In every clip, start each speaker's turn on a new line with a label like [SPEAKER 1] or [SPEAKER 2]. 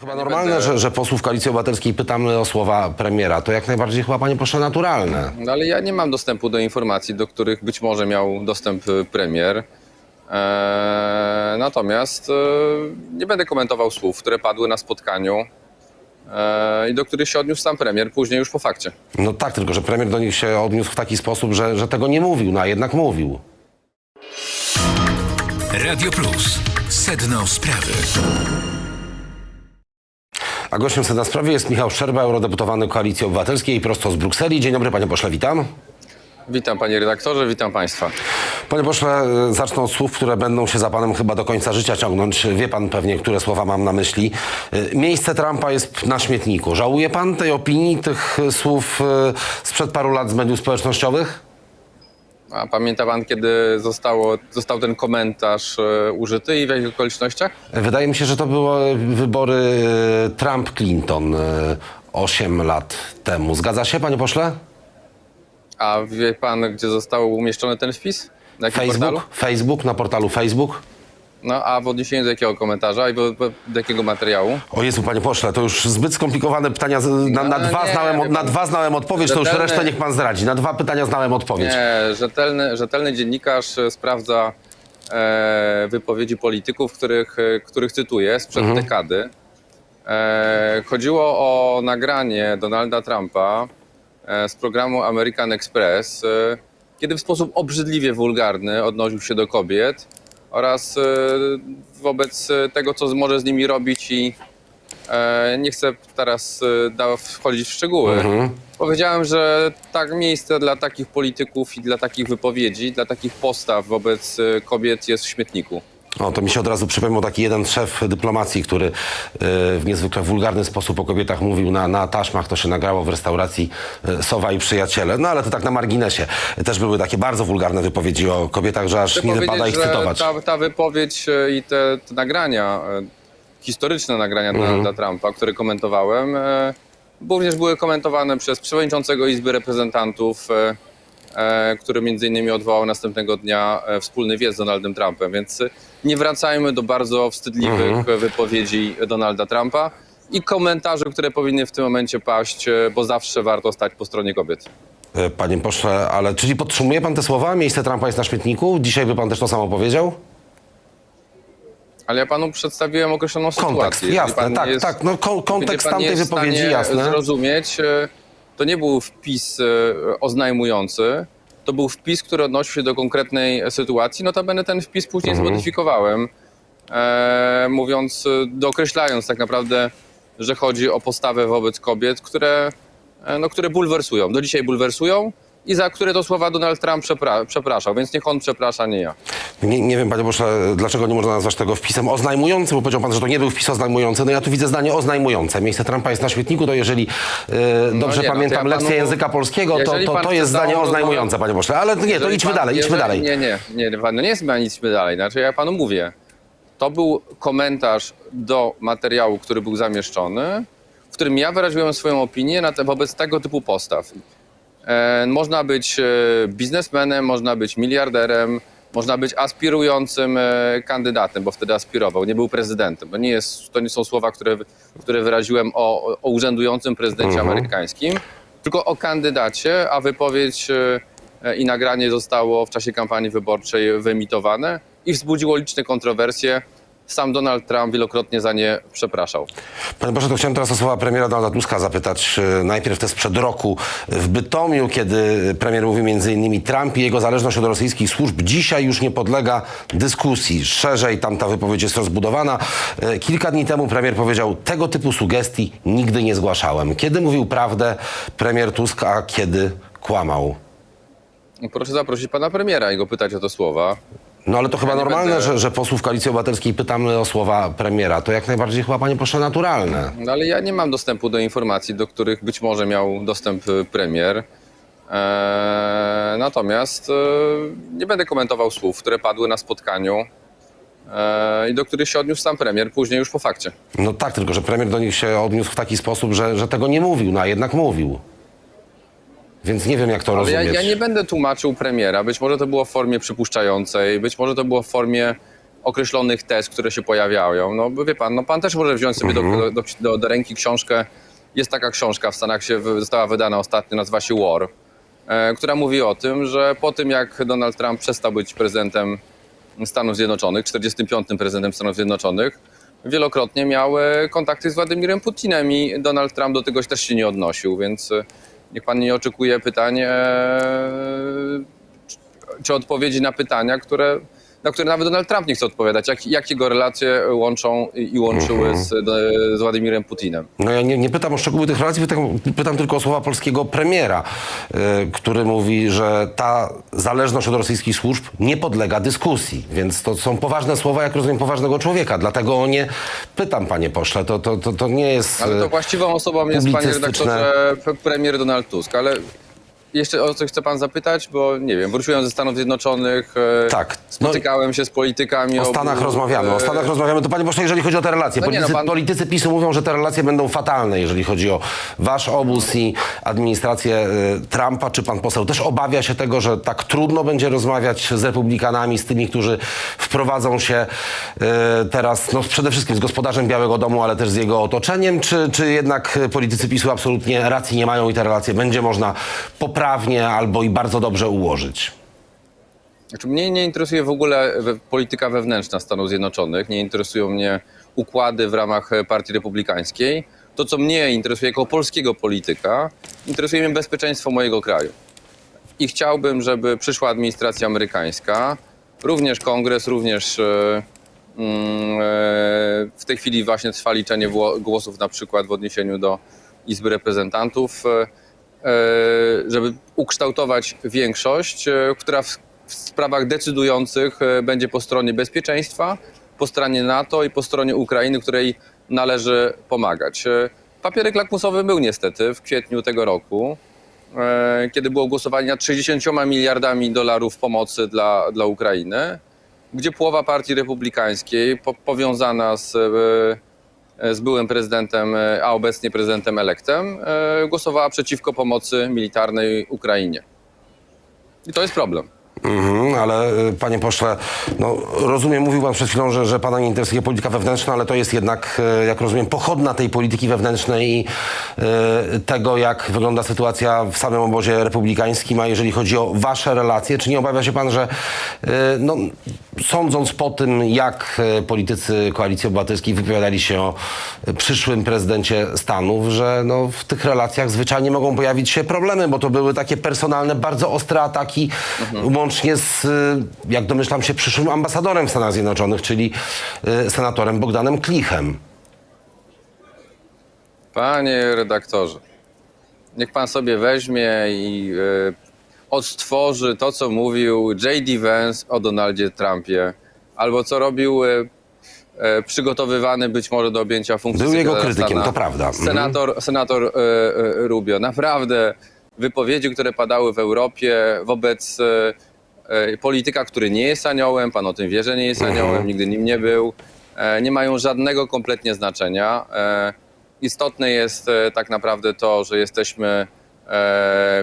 [SPEAKER 1] Chyba normalne, że, że posłów Koalicji Obywatelskiej pytamy o słowa premiera. To jak najbardziej chyba, panie pośle, naturalne.
[SPEAKER 2] No ale ja nie mam dostępu do informacji, do których być może miał dostęp y, premier. Eee, natomiast e, nie będę komentował słów, które padły na spotkaniu e, i do których się odniósł sam premier później już po fakcie.
[SPEAKER 1] No tak, tylko że premier do nich się odniósł w taki sposób, że, że tego nie mówił, no a jednak mówił.
[SPEAKER 3] Radio Plus. Sedno sprawy.
[SPEAKER 1] A gościem na sprawie jest Michał Szczerba, eurodeputowany Koalicji Obywatelskiej prosto z Brukseli. Dzień dobry, panie pośle, witam.
[SPEAKER 2] Witam panie redaktorze, witam państwa.
[SPEAKER 1] Panie pośle, y, zacznę od słów, które będą się za panem chyba do końca życia ciągnąć. Wie pan pewnie, które słowa mam na myśli. Y, Miejsce Trumpa jest na śmietniku. Żałuje pan tej opinii, tych y, słów sprzed paru lat z mediów społecznościowych?
[SPEAKER 2] A pamięta pan, kiedy zostało, został ten komentarz e, użyty i w jakich okolicznościach?
[SPEAKER 1] Wydaje mi się, że to były wybory Trump-Clinton 8 lat temu. Zgadza się, panie pośle?
[SPEAKER 2] A wie pan, gdzie został umieszczony ten wpis? Na jakim portalu?
[SPEAKER 1] Facebook? Facebook, na portalu Facebook?
[SPEAKER 2] No a w odniesieniu do jakiego komentarza i do, do jakiego materiału?
[SPEAKER 1] O Jezu, panie pośle, to już zbyt skomplikowane pytania. Z- Na, na,
[SPEAKER 2] No
[SPEAKER 1] dwa,
[SPEAKER 2] nie,
[SPEAKER 1] znałem,
[SPEAKER 2] wie
[SPEAKER 1] na
[SPEAKER 2] pan.
[SPEAKER 1] dwa znałem odpowiedź, to już
[SPEAKER 2] Rzetelny-
[SPEAKER 1] resztę niech pan zdradzi. Na dwa pytania znałem odpowiedź.
[SPEAKER 2] Nie, rzetelny, rzetelny dziennikarz e, sprawdza e, wypowiedzi polityków, których, e, których cytuję sprzed
[SPEAKER 1] Mhm.
[SPEAKER 2] dekady. E, chodziło o nagranie Donalda Trumpa e, z programu American Express, e, kiedy w sposób obrzydliwie wulgarny odnosił się do kobiet oraz e, wobec e, tego, co może z nimi robić i e, nie chcę teraz wchodzić w szczegóły.
[SPEAKER 1] Mhm.
[SPEAKER 2] Powiedziałem, że tak miejsce dla takich polityków i dla takich wypowiedzi, dla takich postaw wobec kobiet jest w śmietniku.
[SPEAKER 1] O, to mi się od razu przypomniał taki jeden szef dyplomacji, który y, w niezwykle wulgarny sposób o kobietach mówił na, na taśmach. To się nagrało w restauracji y, Sowa i Przyjaciele. No ale to tak na marginesie. Też były takie bardzo wulgarne wypowiedzi o kobietach, że aż
[SPEAKER 2] Chcę
[SPEAKER 1] nie wypada ich
[SPEAKER 2] że
[SPEAKER 1] cytować.
[SPEAKER 2] Ta, ta wypowiedź e, i te, te nagrania, e, historyczne nagrania
[SPEAKER 1] Mhm.
[SPEAKER 2] Donalda Trumpa, które komentowałem, e, również były komentowane przez przewodniczącego Izby Reprezentantów, e, który między innymi odwołał następnego dnia e, wspólny wiec z Donaldem Trumpem. Więc e, nie wracajmy do bardzo wstydliwych
[SPEAKER 1] Mhm.
[SPEAKER 2] e, wypowiedzi Donalda Trumpa i komentarzy, które powinny w tym momencie paść, e, bo zawsze warto stać po stronie kobiet.
[SPEAKER 1] Panie pośle, ale czyli podtrzymuje pan te słowa? Miejsce Trumpa jest na śmietniku? Dzisiaj by pan też to samo powiedział?
[SPEAKER 2] Ale ja panu przedstawiłem określoną
[SPEAKER 1] Kontekst,
[SPEAKER 2] sytuację. Jeżeli
[SPEAKER 1] jasne, tak,
[SPEAKER 2] jest-
[SPEAKER 1] tak. No, kontekst tamtej wypowiedzi, jasne.
[SPEAKER 2] zrozumieć, e, to nie był wpis e, oznajmujący, to był wpis, który odnosił się do konkretnej sytuacji. Notabene ten wpis później
[SPEAKER 1] Mhm.
[SPEAKER 2] zmodyfikowałem, e, mówiąc, e, dookreślając tak naprawdę, że chodzi o postawę wobec kobiet, które, e, no, które bulwersują. Do dzisiaj bulwersują i za które to słowa Donald Trump przepra- przepraszał, więc niech on przeprasza, nie ja.
[SPEAKER 1] Nie, nie wiem, panie pośle, dlaczego nie można nazwać tego wpisem oznajmującym, bo powiedział pan, że to nie był wpis oznajmujący. No ja tu widzę zdanie oznajmujące. Miejsce Trumpa jest na śmietniku, to jeżeli e, dobrze
[SPEAKER 2] nie, no to
[SPEAKER 1] pamiętam
[SPEAKER 2] ja
[SPEAKER 1] lekcję
[SPEAKER 2] panu-
[SPEAKER 1] języka polskiego, to, to, to jest zdanie oznajmujące, panie pośle. Ale nie, to idźmy
[SPEAKER 2] pan-
[SPEAKER 1] dalej, idźmy dalej.
[SPEAKER 2] Nie, nie, nie, pan, no nie jest idźmy dalej. Znaczy ja panu mówię, to był komentarz do materiału, który był zamieszczony, w którym ja wyraziłem swoją opinię na te, wobec tego typu postaw. E, można być e, biznesmenem, można być miliarderem, można być aspirującym e, kandydatem, bo wtedy aspirował, nie był prezydentem. To nie, jest, to nie są słowa, które, które wyraziłem o, o urzędującym prezydencie amerykańskim, tylko o kandydacie, a wypowiedź i nagranie zostało w czasie kampanii wyborczej wyemitowane i wzbudziło liczne kontrowersje. Sam Donald Trump wielokrotnie za nie przepraszał.
[SPEAKER 1] Panie pośle, to chciałem teraz o słowa premiera Donalda Tuska zapytać. Najpierw te sprzed roku w Bytomiu, kiedy premier mówił innymi Trump i jego zależność od rosyjskich służb dzisiaj już nie podlega dyskusji. Szerzej tam ta wypowiedź jest rozbudowana. E, Kilka dni temu premier powiedział, tego typu sugestii nigdy nie zgłaszałem. Kiedy mówił prawdę premier Tusk, a kiedy kłamał?
[SPEAKER 2] Proszę zaprosić pana premiera i go pytać o te słowa.
[SPEAKER 1] No ale to chyba normalne,
[SPEAKER 2] będę-
[SPEAKER 1] że, że posłów Koalicji Obywatelskiej pytamy o słowa premiera. To jak najbardziej chyba, panie pośle, naturalne.
[SPEAKER 2] No ale ja nie mam dostępu do informacji, do których być może miał dostęp e, premier. Eee, natomiast e, nie będę komentował słów, które padły na spotkaniu e, i do których się odniósł sam premier później już po fakcie.
[SPEAKER 1] No tak, tylko że premier do nich się odniósł w taki sposób, że, że tego nie mówił, no a jednak mówił. Więc nie wiem, jak to
[SPEAKER 2] Ale ja,
[SPEAKER 1] rozumieć.
[SPEAKER 2] ja nie będę tłumaczył premiera. Być może to było w formie przypuszczającej, być może to było w formie określonych tez, które się pojawiają. No bo wie pan, no pan też może wziąć sobie do, do, do, do ręki książkę. Jest taka książka w Stanach się wy- została wydana ostatnio, nazywa się War, e, która mówi o tym, że po tym jak Donald Trump przestał być prezydentem Stanów Zjednoczonych, 45. prezydentem Stanów Zjednoczonych, wielokrotnie miał e, kontakty z Władimirem Putinem i Donald Trump do tego też się nie odnosił, więc e, niech pan nie oczekuje pytań, e, czy- czy odpowiedzi na pytania, które, na które nawet Donald Trump nie chce odpowiadać. Jak, jak jego relacje łączą i łączyły z, do- z Władimirem Putinem?
[SPEAKER 1] No ja nie, nie pytam o szczegóły tych relacji, pytam, pytam tylko o słowa polskiego premiera, y, który mówi, że ta zależność od rosyjskich służb nie podlega dyskusji. Więc to są poważne słowa, jak rozumiem, poważnego człowieka. Dlatego o nie pytam, panie pośle. To, to, to, to nie jest...
[SPEAKER 2] Ale to
[SPEAKER 1] y,
[SPEAKER 2] właściwą osobą jest, panie redaktorze, premier Donald Tusk. Ale jeszcze o coś chce pan zapytać? Bo nie wiem, wróciłem ze Stanów Zjednoczonych, e,
[SPEAKER 1] Tak. No-
[SPEAKER 2] spotykałem się z politykami.
[SPEAKER 1] O
[SPEAKER 2] obu,
[SPEAKER 1] Stanach rozmawiamy, o
[SPEAKER 2] e,
[SPEAKER 1] Stanach rozmawiamy. To panie pośle, jeżeli chodzi o te relacje,
[SPEAKER 2] No nie,
[SPEAKER 1] politycy,
[SPEAKER 2] no pan-
[SPEAKER 1] politycy PiSu mówią, że te relacje będą fatalne, jeżeli chodzi o wasz obóz i administrację y, Trumpa. Czy pan poseł też obawia się tego, że tak trudno będzie rozmawiać z republikanami, z tymi, którzy wprowadzą się y, teraz, no przede wszystkim z gospodarzem Białego Domu, ale też z jego otoczeniem, czy, czy jednak y, politycy PiSu absolutnie racji nie mają i te relacje będzie można poprawnie albo i bardzo dobrze ułożyć?
[SPEAKER 2] Znaczy, mnie nie interesuje w ogóle polityka wewnętrzna Stanów Zjednoczonych, nie interesują mnie układy w ramach e, Partii Republikańskiej. To, co mnie interesuje jako polskiego polityka, interesuje mnie bezpieczeństwo mojego kraju. I chciałbym, żeby przyszła administracja amerykańska, również kongres, również e, mm, e, w tej chwili właśnie trwa liczenie głosów na przykład w odniesieniu do Izby Reprezentantów, żeby ukształtować większość, e, która w, w sprawach decydujących e, będzie po stronie bezpieczeństwa, po stronie NATO i po stronie Ukrainy, której należy pomagać. E, Papierek lakmusowy był niestety w kwietniu tego roku, e, kiedy było głosowanie nad 60 miliardami dolarów pomocy dla, dla Ukrainy, gdzie połowa partii republikańskiej po, powiązana z, e, z byłym prezydentem, e, a obecnie prezydentem elektem, e, głosowała przeciwko pomocy militarnej Ukrainie. I to jest problem.
[SPEAKER 1] Mhm, ale y, panie pośle, no, rozumiem, mówił pan przed chwilą, że, że pana nie interesuje polityka wewnętrzna, ale to jest jednak, y, jak rozumiem, pochodna tej polityki wewnętrznej i y, tego, jak wygląda sytuacja w samym obozie republikańskim, a jeżeli chodzi o wasze relacje, czy nie obawia się pan, że y, no, sądząc po tym, jak y, politycy Koalicji Obywatelskiej wypowiadali się o y, przyszłym prezydencie Stanów, że no, w tych relacjach zwyczajnie mogą pojawić się problemy, bo to były takie personalne, bardzo ostre ataki, łącznie z, y, jak domyślam się, przyszłym ambasadorem w Stanach Zjednoczonych, czyli y, senatorem Bogdanem Klichem.
[SPEAKER 2] Panie redaktorze, niech pan sobie weźmie i e, odtworzy to, co mówił J.D. Vance o Donaldzie Trumpie, albo co robił e, przygotowywany być może do objęcia funkcji
[SPEAKER 1] Był jego krytykiem,
[SPEAKER 2] stanu
[SPEAKER 1] to prawda. Mhm.
[SPEAKER 2] Senator, senator Rubio. Naprawdę wypowiedzi, które padały w Europie wobec polityka, który nie jest aniołem, pan o tym wie, że nie jest
[SPEAKER 1] Mhm.
[SPEAKER 2] aniołem, nigdy nim nie był, e, nie mają żadnego kompletnie znaczenia. E, Istotne jest e, tak naprawdę to, że jesteśmy e,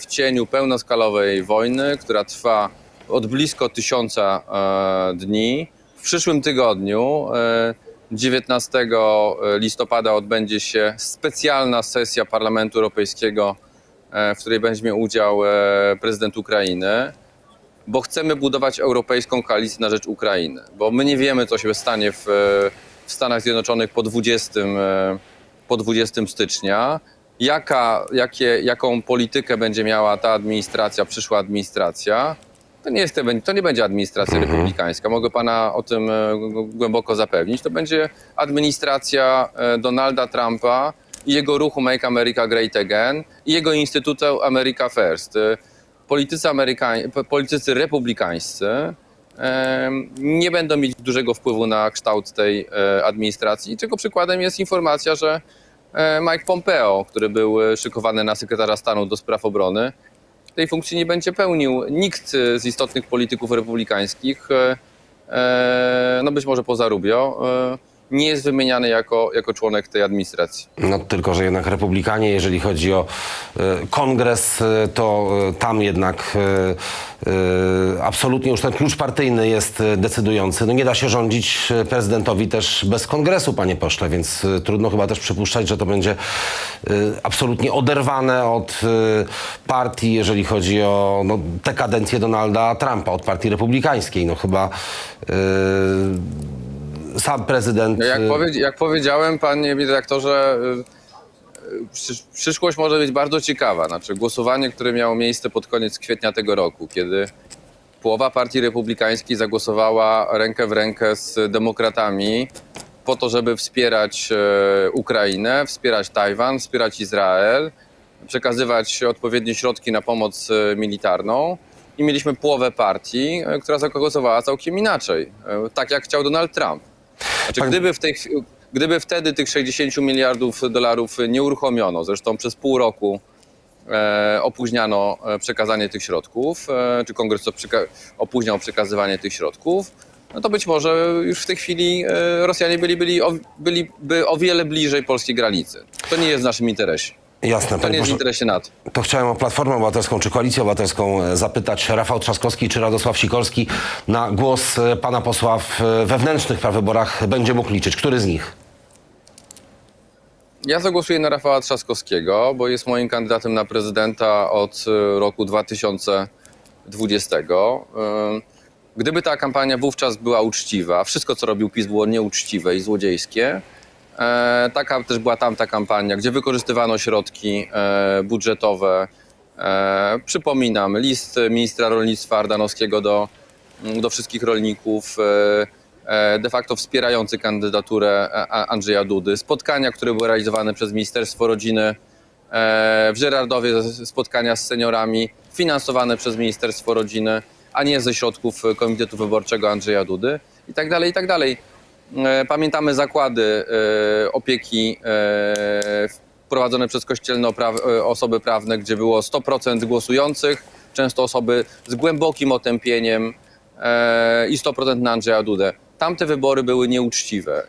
[SPEAKER 2] w cieniu pełnoskalowej wojny, która trwa od blisko tysiąca e, dni. W przyszłym tygodniu, e, 19 listopada, odbędzie się specjalna sesja Parlamentu Europejskiego, e, w której weźmie udział e, prezydent Ukrainy bo chcemy budować europejską koalicję na rzecz Ukrainy, bo my nie wiemy, co się stanie w, w Stanach Zjednoczonych po 20, e, po 20 stycznia, jaka, jakie, jaką politykę będzie miała ta administracja, przyszła administracja. To nie, jest, to nie będzie administracja republikańska, mogę pana o tym e, głęboko zapewnić. To będzie administracja e, Donalda Trumpa i jego ruchu Make America Great Again i jego Instytutu America First. Politycy, amerykań, politycy republikańscy nie będą mieć dużego wpływu na kształt tej e, administracji. Czego przykładem jest informacja, że e, Mike Pompeo, który był e, szykowany na sekretarza stanu do spraw obrony, tej funkcji nie będzie pełnił. Nikt z istotnych polityków republikańskich, no być może poza Rubio, nie jest wymieniany jako, jako członek tej administracji.
[SPEAKER 1] No tylko, że jednak republikanie, jeżeli chodzi o e, kongres, e, to e, tam jednak e, e, absolutnie już ten klucz partyjny jest decydujący. No nie da się rządzić prezydentowi też bez kongresu, panie pośle, więc e, trudno chyba też przypuszczać, że to będzie e, absolutnie oderwane od e, partii, jeżeli chodzi o no, tę kadencję Donalda Trumpa, od partii republikańskiej. No chyba e, sam prezydent...
[SPEAKER 2] Jak,
[SPEAKER 1] e,
[SPEAKER 2] powie, jak powiedziałem, panie redaktorze, y, y, przysz, przyszłość może być bardzo ciekawa. Znaczy, głosowanie, które miało miejsce pod koniec kwietnia tego roku, kiedy połowa partii republikańskiej zagłosowała rękę w rękę z demokratami po to, żeby wspierać e, Ukrainę, wspierać Tajwan, wspierać Izrael, przekazywać odpowiednie środki na pomoc e, militarną. I mieliśmy połowę partii, e, która zagłosowała całkiem inaczej, e, tak jak chciał Donald Trump. Znaczy,
[SPEAKER 1] Pan-
[SPEAKER 2] gdyby, w tej, gdyby wtedy tych 60 miliardów dolarów nie uruchomiono, zresztą przez pół roku e, opóźniano e, przekazanie tych środków, e, czy kongres przeka- opóźniał przekazywanie tych środków, no to być może już w tej chwili e, Rosjanie byli, byli byliby o wiele bliżej polskiej granicy. To nie jest w naszym interesie.
[SPEAKER 1] Jasne,
[SPEAKER 2] To nie jest w interesie NATO.
[SPEAKER 1] To chciałem o Platformę Obywatelską czy Koalicję Obywatelską e, zapytać. Rafał Trzaskowski czy Radosław Sikorski na głos e, pana posła w e, wewnętrznych prawyborach będzie mógł liczyć. Który z nich?
[SPEAKER 2] Ja zagłosuję na Rafała Trzaskowskiego, bo jest moim kandydatem na prezydenta od roku 2020. E, Gdyby ta kampania wówczas była uczciwa, wszystko co robił PiS było nieuczciwe i złodziejskie, e, taka też była tamta kampania, gdzie wykorzystywano środki e, budżetowe. E, Przypominam, list ministra rolnictwa Ardanowskiego do, do wszystkich rolników, e, e, de facto wspierający kandydaturę A- Andrzeja Dudy, spotkania, które były realizowane przez Ministerstwo Rodziny e, w Żyrardowie, z- spotkania z seniorami, finansowane przez Ministerstwo Rodziny, a nie ze środków Komitetu Wyborczego Andrzeja Dudy i tak dalej, i tak dalej. E, Pamiętamy zakłady e, opieki e, prowadzone przez kościelne osoby prawne, gdzie było 100% głosujących, często osoby z głębokim otępieniem i 100% na Andrzeja Dudę. Tamte wybory były nieuczciwe.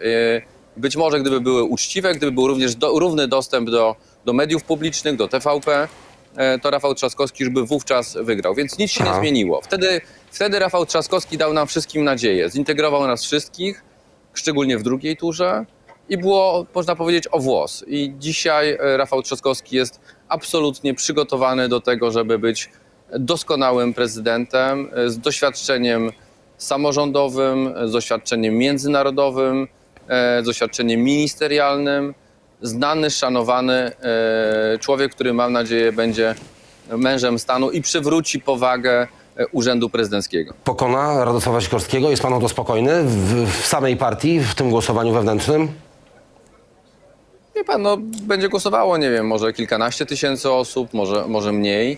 [SPEAKER 2] Być może gdyby były uczciwe, gdyby był również do, równy dostęp do, do mediów publicznych, do TVP, to Rafał Trzaskowski już by wówczas wygrał. Więc nic się nie
[SPEAKER 1] Aha.
[SPEAKER 2] zmieniło. Wtedy, wtedy Rafał Trzaskowski dał nam wszystkim nadzieję. Zintegrował nas wszystkich, szczególnie w drugiej turze i było, można powiedzieć, o włos. I dzisiaj e, Rafał Trzaskowski jest absolutnie przygotowany do tego, żeby być doskonałym prezydentem e, z doświadczeniem samorządowym, e, z doświadczeniem międzynarodowym, z doświadczeniem ministerialnym. Znany, szanowany człowiek, który mam nadzieję będzie mężem stanu i przywróci powagę urzędu prezydenckiego.
[SPEAKER 1] Pokona Radosława Sikorskiego? Jest pan o to spokojny w, w samej partii, w tym głosowaniu wewnętrznym?
[SPEAKER 2] Wie pan, no będzie głosowało, nie wiem, może kilkanaście tysięcy osób, może, może mniej.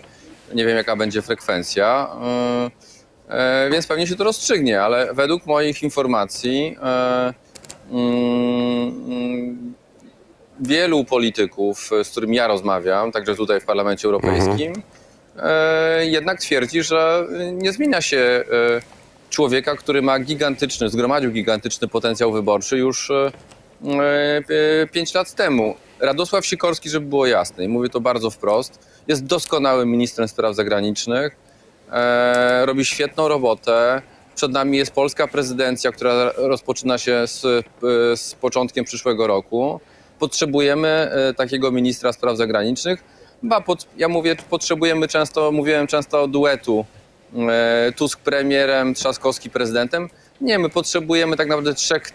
[SPEAKER 2] Nie wiem, jaka będzie frekwencja. Yy, yy, więc pewnie się to rozstrzygnie, ale według moich informacji yy, yy, wielu polityków, z którymi ja rozmawiam, także tutaj w Parlamencie Europejskim, yy, jednak twierdzi, że nie zmienia się yy, człowieka, który ma gigantyczny, zgromadził gigantyczny potencjał wyborczy już yy, e, pięć lat temu. Radosław Sikorski, żeby było jasne, i mówię to bardzo wprost, jest doskonałym ministrem spraw zagranicznych, e, robi świetną robotę. Przed nami jest polska prezydencja, która rozpoczyna się z, e, z początkiem przyszłego roku. Potrzebujemy e, takiego ministra spraw zagranicznych. Pod, ja mówię, potrzebujemy często, mówiłem często duetu e, Tusk premierem, Trzaskowski prezydentem. Nie, my potrzebujemy tak naprawdę trzech